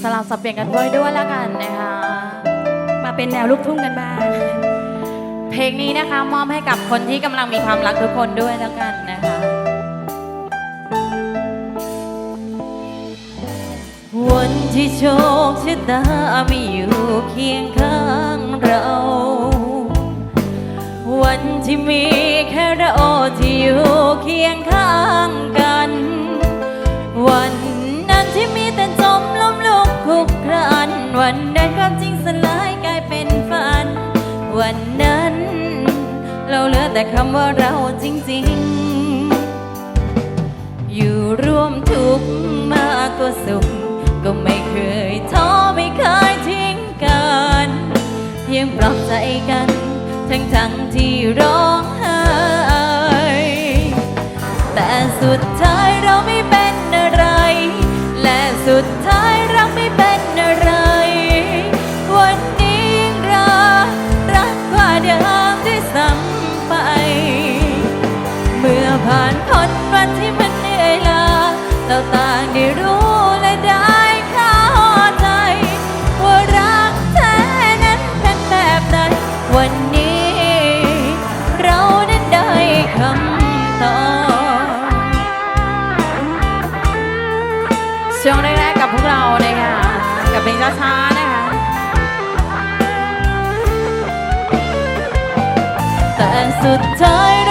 สลับสับเปลี่ยนกันด้วยด้วยแล้วกันนะคะมาเป็นแนวลูกทุ่งกันบ้างเพลงนี้นะคะมอบให้กับคนที่กำลังมีความรักทุกคนด้วยแล้วกันนะคะวันที่โชคชะตาไม่อยู่เคียงข้างเรา วันที่มีแค่เรา วันนั้น เราเหลือแต่คำว่าเราจริง ๆ อยู่ร่วมทุกข์มากกว่าสุข ก็ไม่เคยท้อไม่เคยทิ้งกัน เพียงปลอบใจกัน ทั้งทั้งๆที่ร เพลงช้าๆนะคะ แต่สุดท้าย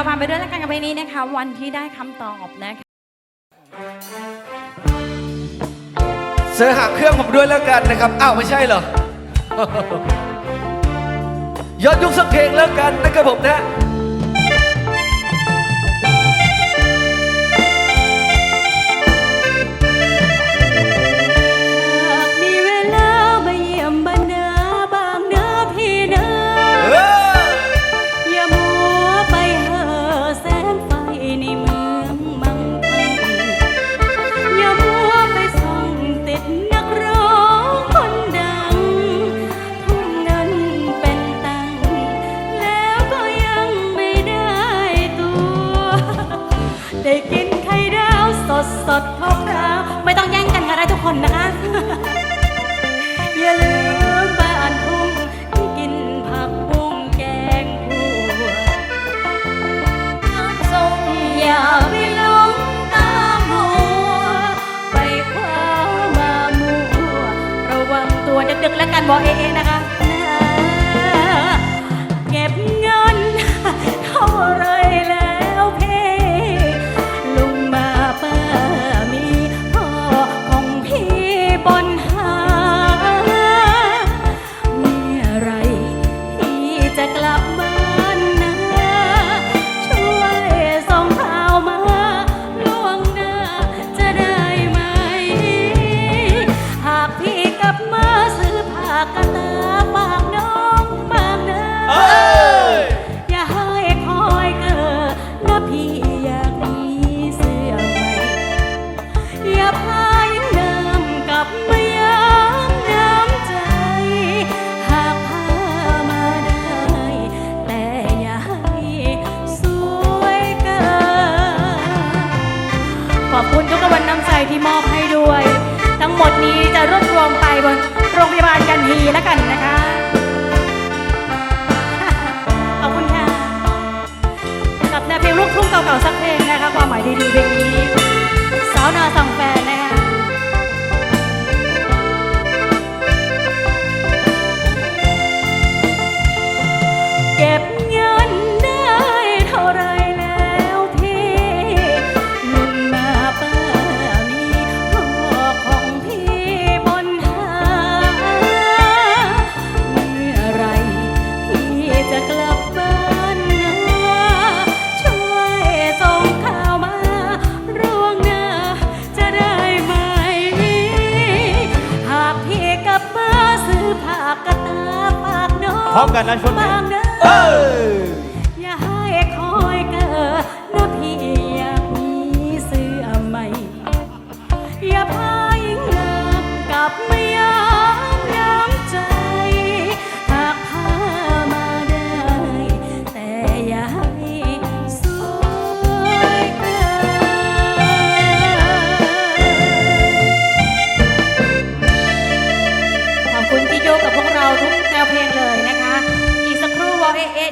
ก็ผ่าไปด้วยแล้วกันกับเพลงนี้นะคะ วันที่ได้คำตอบนะคะเสือหักเครื่องผมด้วยแล้วกันนะครับ อ้าว ไม่ใช่เหรอย้อนยุคสักเพลงแล้วกันนะครับผมนะ ดสดๆพราวไม่ต้องแย่งกันค่ะได้ทุกคนนะคะ อย่าลืมบ้านทุ่งที่กินผักบุ้งแกงคั่วทรงอย่าไปหลงตามหัว ไปคว้ามามัวระวังตัวดึกๆแล้วกันบอกเองนะคะ เก็บเงินเท่าไร นี้จะรวบรวมไปบนโรงพยาบาลกันทีแล้วกันนะคะ ขอบคุณค่ะ กับแนวเพลงลูกทุ่งเก่าๆสักเพลงนะคะความหมายดีๆเพลงนี้ สาวนาสั่งแฟน พร้อมกันนะชนบางเด้อเออ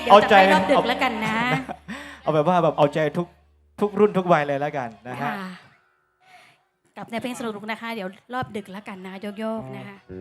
ดี๋ยวเอาจะใจไปรอบดึกเอา แล้วกันนะ เอาแบบว่าแบบเอาใจทุกทุกรุ่นทุกวัยเลยแล้วกันนะฮะ ค่ะกับแนวเพลงสนุกๆนะคะ เดี๋ยวรอบดึกแล้วกันนะโยกๆนะคะอ